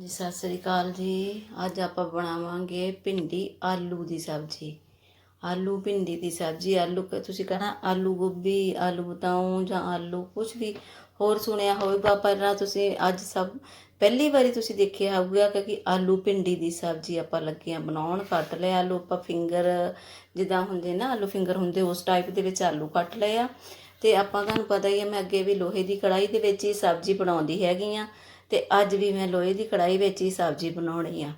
ਜੀ, ਸਤਿ ਸ੍ਰੀ ਅਕਾਲ ਜੀ। ਅੱਜ ਆਪਾਂ ਬਣਾਵਾਂਗੇ ਭਿੰਡੀ ਆਲੂ ਦੀ ਸਬਜ਼ੀ। ਆਲੂ, ਭਿੰਡੀ ਦੀ ਸਬਜ਼ੀ। ਆਲੂ ਕ- ਤੁਸੀਂ ਕਹਣਾ ਆਲੂ ਗੋਭੀ, ਆਲੂ ਬਤਾਉ ਜਾਂ ਆਲੂ ਕੁਝ ਵੀ ਹੋਰ ਸੁਣਿਆ ਹੋਵੇਗਾ, ਪਰ ਤੁਸੀਂ ਅੱਜ ਸਭ, ਪਹਿਲੀ ਵਾਰੀ ਤੁਸੀਂ ਦੇਖਿਆ ਹੋਊਗਾ ਕਿ ਆਲੂ ਭਿੰਡੀ ਦੀ ਸਬਜ਼ੀ ਆਪਾਂ ਲੱਗੀਆਂ ਬਣਾਉਣ, ਕੱਟ ਲਏ ਆਲੂ, ਆਪਾਂ ਫਿੰਗਰ ਜਿੱਦਾਂ ਹੁੰਦੇ ਨਾ, ਆਲੂ ਫਿੰਗਰ ਹੁੰਦੇ, ਉਸ ਟਾਈਪ ਦੇ ਵਿੱਚ ਆਲੂ ਕੱਟ ਲਏ ਆ। ਤੇ ਆਪਾਂ ਤੁਹਾਨੂੰ ਪਤਾ ਹੀ ਹੈ ਮੈਂ ਅੱਗੇ ਵੀ ਲੋਹੇ ਦੀ ਕੜਾਈ ਦੇ ਵਿੱਚ ਹੀ ਸਬਜ਼ੀ ਬਣਾਉਂਦੀ ਹੈਗੀ ਆ। ਤੇ ਅੱਜ ਵੀ ਮੈਂ ਲੋਹੇ ਦੀ ਕੜਾਈ ਵਿੱਚ ਹੀ ਸਬਜ਼ੀ ਬਣਾਉਣੀ ਆ।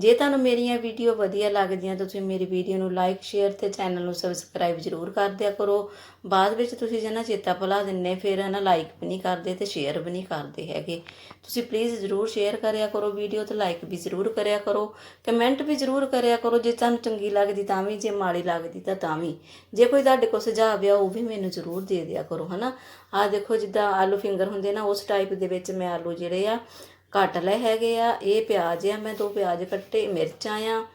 ਜੇ ਤੁਹਾਨੂੰ ਮੇਰੀਆਂ ਵੀਡੀਓ ਵਧੀਆ ਲੱਗਦੀਆਂ ਤਾਂ ਤੁਸੀਂ ਮੇਰੀ ਵੀਡੀਓ ਨੂੰ ਲਾਈਕ ਸ਼ੇਅਰ ਤੇ ਚੈਨਲ ਨੂੰ ਸਬਸਕ੍ਰਾਈਬ ਜ਼ਰੂਰ ਕਰ ਦਿਆ ਕਰੋ। ਬਾਅਦ ਵਿੱਚ ਤੁਸੀਂ ਜਨਾ ਚੇਤਾ ਭੁਲਾ ਦਿੰਨੇ, ਫਿਰ ਨਾ ਲਾਈਕ ਵੀ ਨਹੀਂ ਕਰਦੇ ਤੇ ਸ਼ੇਅਰ ਵੀ ਨਹੀਂ ਕਰਦੇ ਹੈਗੇ। ਤੁਸੀਂ ਪਲੀਜ਼ ਜ਼ਰੂਰ ਸ਼ੇਅਰ ਕਰਿਆ ਕਰੋ, ਵੀਡੀਓ ਤੇ ਲਾਈਕ ਵੀ ਜ਼ਰੂਰ ਕਰਿਆ ਕਰੋ ਕਮੈਂਟ ਵੀ ਜ਼ਰੂਰ ਕਰਿਆ ਕਰੋ। ਜੇ ਤੁਹਾਨੂੰ ਚੰਗੀ ਲੱਗਦੀ ਤਾਂ ਵੀ, ਜੇ ਮਾੜੀ ਲੱਗਦੀ ਤਾਂ ਤਾਂ ਵੀ। ਜੇ ਕੋਈ ਤੁਹਾਡੇ ਕੋਲ ਸੁਝਾਅ ਆ, ਉਹ ਵੀ ਮੈਨੂੰ ਜ਼ਰੂਰ ਦੇ ਦਿਆ ਕਰੋ, ਹਨਾ। ਆ ਦੇਖੋ ਜਿੱਦਾਂ ਆਲੂ ਫਿੰਗਰ ਹੁੰਦੇ ਨਾ, ਉਸ ਟਾਈਪ ਦੇ ਵਿੱਚ ਮੈਂ ਆਲੂ ਜਿਹੜੇ ਆ ਕੱਟ ਲਏ ਹੈਗੇ ਆ, ਇਹ ਪਿਆਜ਼ ਆ, ਮੈਂ ਦੋ ਪਿਆਜ਼ ਕੱਟੇ, ਮਿਰਚਾਂ ਆ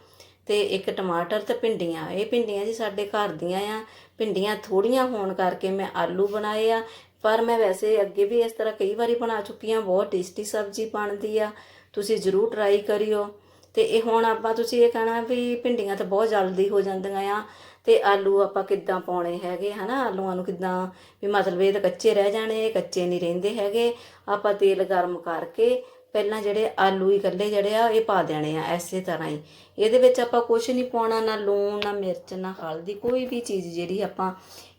ਤੇ ਇੱਕ ਟਮਾਟਰ ਤੇ ਭਿੰਡੀਆਂ। ਇਹ ਭਿੰਡੀਆਂ ਜੀ ਸਾਡੇ ਘਰ ਦੀਆਂ ਆ। ਭਿੰਡੀਆਂ ਥੋੜੀਆਂ ਹੋਣ ਕਰਕੇ ਮੈਂ ਆਲੂ ਬਣਾਏ ਆ। ਪਰ ਮੈਂ ਵੈਸੇ ਅੱਗੇ ਵੀ ਇਸ ਤਰ੍ਹਾਂ ਕਈ ਵਾਰੀ ਬਣਾ ਚੁੱਕੀ ਆ ਬਹੁਤ ਟੇਸਟੀ ਸਬਜ਼ੀ ਬਣਦੀ ਆ। ਤੁਸੀਂ ਜ਼ਰੂਰ ਟਰਾਈ ਕਰਿਓ। ਤੇ ਇਹ ਹੁਣ ਆਪਾਂ ਤੁਸੀਂ ਇਹ ਕਹਿਣਾ ਵੀ ਭਿੰਡੀਆਂ ਤਾਂ ਬਹੁਤ ਜਲਦੀ ਹੋ ਜਾਂਦੀਆਂ ਆ। ਤੇ ਆਲੂ ਆਪਾਂ ਕਿੱਦਾਂ ਪਾਉਣੇ ਹੈਗੇ, ਹਨਾ? ਆਲੂਆਂ ਨੂੰ ਕਿੱਦਾਂ? ਵੀ ਮਤਲਬ ਇਹ ਤਾਂ ਕੱਚੇ ਰਹਿ ਜਾਣੇ ਕੱਚੇ ਨਹੀਂ ਰਹਿੰਦੇ ਹੈਗੇ। ਆਪਾਂ ਤੇਲ ਗਰਮ ਕਰਕੇ ਪਹਿਲਾਂ ਜਿਹੜੇ ਆਲੂ ਹੀ ਇਕੱਲੇ ਜਿਹੜੇ ਆ, ਇਹ ਪਾ ਦੇਣੇ ਆ ਐਸੇ ਤਰ੍ਹਾਂ ਹੀ। ਇਹਦੇ ਵਿੱਚ ਆਪਾਂ ਕੁਝ ਨਹੀਂ ਪਾਉਣਾ, ਨਾ ਲੂਣ, ਨਾ ਮਿਰਚ, ਨਾ ਹਲਦੀ, ਕੋਈ ਵੀ ਚੀਜ਼ ਜਿਹੜੀ ਆਪਾਂ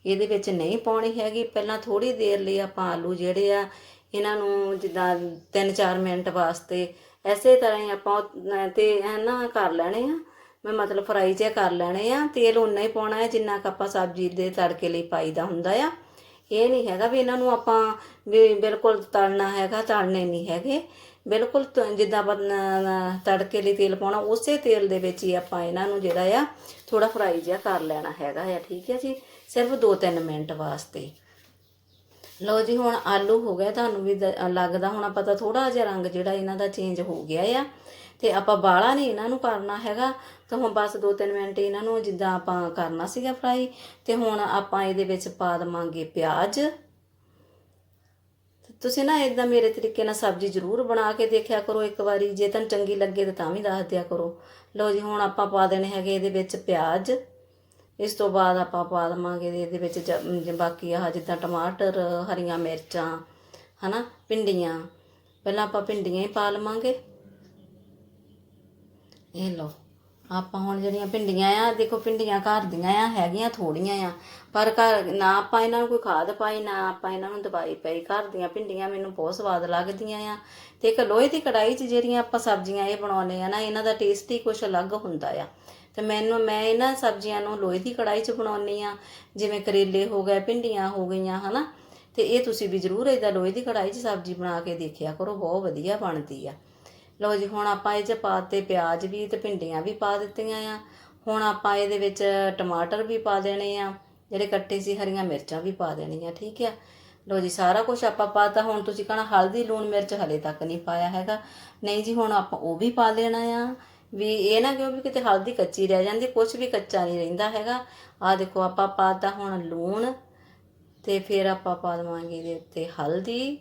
ਇਹਦੇ ਵਿੱਚ ਨਹੀਂ ਪਾਉਣੀ ਹੈਗੀ। ਪਹਿਲਾਂ ਥੋੜੀ ਦੇਰ ਲਈ ਆਪਾਂ ਆਲੂ ਜਿਹੜੇ ਆ, ਇਹਨਾਂ ਨੂੰ ਜਿੱਦਾਂ 3-4 ਮਿੰਟ ਵਾਸਤੇ ਐਸੇ ਤਰ੍ਹਾਂ ਹੀ ਆਪਾਂ ਉਹ- ਤੇ ਨਾ ਕਰ ਲੈਣੇ ਆ। ਮੈਂ ਮਤਲਬ ਫਰਾਈ ਜਿਹਾ ਕਰ ਲੈਣੇ ਆ। ਤੇਲ ਉਨਾ ਹੀ ਪਾਉਣਾ ਹੈ ਜਿੰਨਾ ਕੁ ਆਪਾਂ ਸਬਜ਼ੀ ਦੇ ਤੜਕੇ ਲਈ ਪਾਈਦਾ ਹੁੰਦਾ ਆ। ਇਹ ਨਹੀਂ ਹੈਗਾ ਵੀ ਇਹਨਾਂ ਨੂੰ ਆਪਾਂ ਵੀ ਬਿਲਕੁਲ ਤਲਣਾ ਹੈਗਾ, ਤਲਣੇ ਨਹੀਂ ਹੈਗੇ। ਬਿਲਕੁਲ ਤ- ਜਿੱਦਾਂ ਆਪਾਂ ਨ- ਤੜਕੇ ਲਈ ਤੇਲ ਪਾਉਣਾ, ਉਸੇ ਤੇਲ ਦੇ ਵਿੱਚ ਹੀ ਆਪਾਂ ਇਹਨਾਂ ਨੂੰ ਜਿਹੜਾ ਆ ਥੋੜਾ ਫਰਾਈ ਜਿਹਾ ਕਰ ਲੈਣਾ ਹੈਗਾ ਆ, ਠੀਕ ਹੈ ਜੀ? ਸਿਰਫ 2-3 ਮਿੰਟ ਵਾਸਤੇ। ਲਓ ਜੀ, ਹੁਣ ਆਲੂ ਹੋ ਗਿਆ ਤੁਹਾਨੂੰ ਵੀ ਦ- ਲੱਗਦਾ ਹੋਣਾ ਪਤਾ ਥੋੜਾ ਜਿਹਾ ਰੰਗ ਜਿਹੜਾ ਇਹਨਾਂ ਦਾ ਚੇਂਜ ਹੋ ਗਿਆ ਆ। ਤੇ ਆਪਾਂ ਬਾਲਾ ਨਹੀਂ ਇਹਨਾਂ ਨੂੰ ਕਰਨਾ ਹੈਗਾ, ਤਾਂ ਹੁਣ ਬਸ 2-3 ਮਿੰਟ ਇਹਨਾਂ ਨੂੰ ਜਿੱਦਾਂ ਆਪਾਂ ਕਰਨਾ ਸੀਗਾ ਫਰਾਈ, ਤੇ ਹੁਣ ਆਪਾਂ ਇਹਦੇ ਵਿੱਚ ਪਾ ਦੇਵਾਂਗੇ ਪਿਆਜ਼। ਤੁਸੀਂ ਨਾ ਇਦਾਂ ਮੇਰੇ ਤਰੀਕੇ ਨਾਲ ਸਬਜ਼ੀ ਜ਼ਰੂਰ ਬਣਾ ਕੇ ਦੇਖਿਆ ਕਰੋ ਇੱਕ ਵਾਰੀ, ਜੇ ਤੁਹਾਨੂੰ ਚੰਗੀ ਲੱਗੇ ਤਾਂ ਤਾਂ ਵੀ ਦੱਸ ਦਿਆ ਕਰੋ। ਲਓ ਜੀ, ਹੁਣ ਆਪਾਂ ਪਾ ਦੇਣੇ ਹੈਗੇ ਇਹਦੇ ਵਿੱਚ ਪਿਆਜ਼। ਇਸ ਤੋਂ ਬਾਅਦ ਆਪਾਂ ਪਾ ਦਵਾਂਗੇ ਇਹਦੇ ਵਿੱਚ ਜ- ਬਾਕੀ ਆਹ ਜਿੱਦਾਂ ਟਮਾਟਰ, ਹਰੀਆਂ ਮਿਰਚਾਂ, ਹਨਾ, ਭਿੰਡੀਆਂ। ਪਹਿਲਾਂ ਆਪਾਂ ਭਿੰਡੀਆਂ ਹੀ ਪਾ ਲਵਾਂਗੇ। ਇਹ ਲਓ। ਆਪਾਂ ਹੁਣ ਜਿਹੜੀਆਂ ਭਿੰਡੀਆਂ ਆ, ਦੇਖੋ ਭਿੰਡੀਆਂ ਘਰ ਦੀਆਂ ਆ, ਹੈਗੀਆਂ ਥੋੜੀਆਂ ਆ। ਪਰ ਘਰ ਨਾ ਆਪਾਂ ਇਹਨਾਂ ਨੂੰ ਕੋਈ ਖਾਦ ਪਾਈ, ਨਾ ਆਪਾਂ ਇਹਨਾਂ ਨੂੰ ਦਵਾਈ ਪਾਈ। ਘਰ ਦੀਆਂ ਭਿੰਡੀਆਂ ਮੈਨੂੰ ਬਹੁਤ ਸਵਾਦ ਲੱਗਦੀਆਂ ਆ। ਤੇ ਇੱਕ ਲੋਹੇ ਦੀ ਕੜਾਈ 'ਚ ਜਿਹੜੀਆਂ ਆਪਾਂ ਸਬਜ਼ੀਆਂ ਇਹ ਬਣਾਉਂਦੇ ਆ ਨਾ, ਇਹਨਾਂ ਦਾ ਟੇਸਟ ਹੀ ਕੁਝ ਅਲੱਗ ਹੁੰਦਾ ਆ। ਤੇ ਮੈਨੂੰ, ਮੈਂ ਇਹਨਾਂ ਸਬਜ਼ੀਆਂ ਨੂੰ ਲੋਹੇ ਦੀ ਕੜਾਈ 'ਚ ਬਣਾਉਣੀ ਆ, ਜਿਵੇਂ ਕਰੇਲੇ ਹੋ ਗਏ, ਭਿੰਡੀਆਂ ਹੋ ਗਈਆਂ, ਹਨਾ। ਤੇ ਇਹ ਤੁਸੀਂ ਵੀ ਜ਼ਰੂਰ ਇਦਾਂ ਲੋਹੇ ਦੀ ਕੜਾਈ 'ਚ ਸਬਜ਼ੀ ਬਣਾ ਕੇ ਦੇਖਿਆ ਕਰੋ, ਬਹੁਤ ਵਧੀਆ ਬਣਦੀ ਆ। ਲਓ ਜੀ, ਹੁਣ ਆਪਾਂ ਇਹ 'ਚ ਪਾਤੇ ਪਿਆਜ਼ ਵੀ ਤੇ ਭਿੰਡੀਆਂ ਵੀ ਪਾ ਦਿੱਤੀਆਂ ਆ। ਹੁਣ ਆਪਾਂ ਇਹਦੇ ਵਿੱਚ ਟਮਾਟਰ ਵੀ ਪਾ ਦੇਣੇ ਆ, ਜਿਹੜੇ ਕੱਟੇ ਸੀ ਹਰੀਆਂ ਮਿਰਚਾਂ ਵੀ ਪਾ ਦੇਣੀਆਂ, ਠੀਕ ਆ? ਲਓ ਜੀ, ਸਾਰਾ ਕੁਝ ਆਪਾਂ ਪਾਤਾ ਹੁਣ ਤੁਸੀਂ ਕਹਣਾ ਹਲਦੀ, ਲੂਣ ਮਿਰਚ ਹਲੇ ਤੱਕ ਨਹੀਂ ਪਾਇਆ ਹੈਗਾ। ਨਹੀਂ ਜੀ, ਹੁਣ ਆਪਾਂ ਉਹ ਵੀ ਪਾ ਲੈਣਾ ਆ। ਵੀ ਇਹ ਨਾ ਕਿਉਂ ਵੀ ਕਿਤੇ ਹਲਦੀ ਕੱਚੀ ਰਹਿ ਜਾਂਦੀ ਕੁਝ ਵੀ ਕੱਚਾ ਨਹੀਂ ਰਹਿੰਦਾ ਹੈਗਾ। ਆ ਦੇਖੋ, ਆਪਾਂ ਪਾਤਾ ਹੁਣ ਲੂਣ ਤੇ ਫਿਰ ਆਪਾਂ ਪਾ ਦੇਵਾਂਗੇ ਇਹਦੇ ਉੱਤੇ ਹਲਦੀ।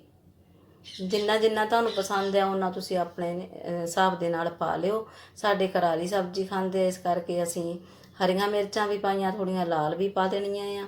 ਜਿੰਨਾ ਜਿੰਨਾ ਤੁਹਾਨੂੰ ਪਸੰਦ ਹੈ ਉਹਨਾਂ ਤੁਸੀਂ ਆਪਣੇ ਹਿਸਾਬ ਦੇ ਨਾਲ ਪਾ ਲਿਓ। ਸਾਡੇ ਕਰਾਰੀ ਸਬਜ਼ੀ ਖਾਂਦੇ ਇਸ ਕਰਕੇ ਅਸੀਂ ਹਰੀਆਂ ਮਿਰਚਾਂ ਵੀ ਪਾਈਆਂ ਥੋੜੀਆਂ ਲਾਲ ਵੀ ਪਾ ਦੇਣੀਆਂ ਆ।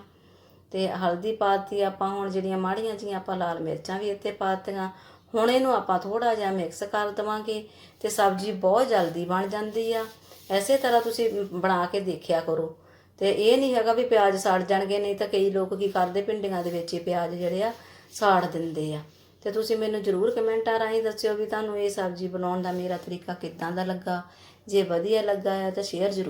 ਤੇ ਹਲਦੀ ਪਾਤੀ, ਆਪਾਂ ਹੁਣ ਜਿਹੜੀਆਂ ਮਾੜੀਆਂ ਜੀਆਂ ਆਪਾਂ ਲਾਲ ਮਿਰਚਾਂ ਵੀ ਇੱਥੇ ਪਾਤੀਆਂ, ਹੁਣ ਇਹਨੂੰ ਆਪਾਂ ਥੋੜਾ ਜਿਹਾ ਮਿਕਸ ਕਰ ਦਵਾਂਗੇ ਤੇ ਸਬਜ਼ੀ ਬਹੁਤ ਜਲਦੀ ਬਣ ਜਾਂਦੀ ਆ। ਐਸੇ ਤਰ੍ਹਾਂ ਤੁਸੀਂ ਬਣਾ ਕੇ ਦੇਖਿਆ ਕਰੋ। ਤੇ ਇਹ ਨਹੀਂ ਹੈਗਾ ਵੀ ਪਿਆਜ਼ ਸੜ ਜਾਣਗੇ, ਨਹੀਂ ਤਾਂ ਕਈ ਲੋਕ ਕੀ ਕਰਦੇ, ਪਿੰਡੀਆਂ ਦੇ ਵਿੱਚ ਹੀ ਪਿਆਜ਼ ਜਿਹੜੇ ਆ ਸਾੜ ਦਿੰਦੇ ਆ। ਤੇ ਤੁਸੀਂ ਮੈਨੂੰ ਜਰੂਰ ਕਮੈਂਟਾਂ ਰਾਹੀਂ ਦੱਸਿਓ ਵੀ ਤੁਹਾਨੂੰ ਇਹ ਸਬਜ਼ੀ ਬਣਾਉਣ ਦਾ ਮੇਰਾ ਤਰੀਕਾ ਕਿੱਦਾਂ ਦਾ ਲੱਗਾ। ਜੇ ਵਧੀਆ ਲੱਗਾ ਹੈ ਤਾਂ ਸ਼ੇਅਰ ਜ਼ਰੂਰ